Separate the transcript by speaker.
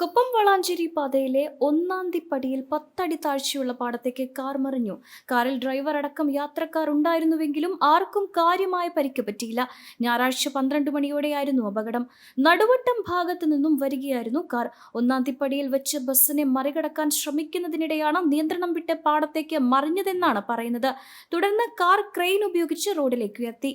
Speaker 1: കുപ്പം വളാഞ്ചേരി പാതയിലെ ഒന്നാം തിപ്പടിയിൽ പത്തടി താഴ്ചയുള്ള പാടത്തേക്ക് കാർ മറിഞ്ഞു. കാറിൽ ഡ്രൈവർ അടക്കം യാത്രക്കാർ ഉണ്ടായിരുന്നുവെങ്കിലും ആർക്കും കാര്യമായ പരിക്ക് പറ്റിയില്ല. ഞായറാഴ്ച പന്ത്രണ്ട് മണിയോടെയായിരുന്നു അപകടം. നടുവട്ടം ഭാഗത്തു നിന്നും വരികയായിരുന്നു കാർ. ഒന്നാം തിപ്പടിയിൽ വെച്ച് ബസ്സിനെ മറികടക്കാൻ ശ്രമിക്കുന്നതിനിടെയാണ് നിയന്ത്രണം വിട്ട് പാടത്തേക്ക് മറിഞ്ഞതെന്നാണ് പറയുന്നത്. തുടർന്ന് കാർ ക്രെയിൻ ഉപയോഗിച്ച് റോഡിലേക്ക് ഉയർത്തി.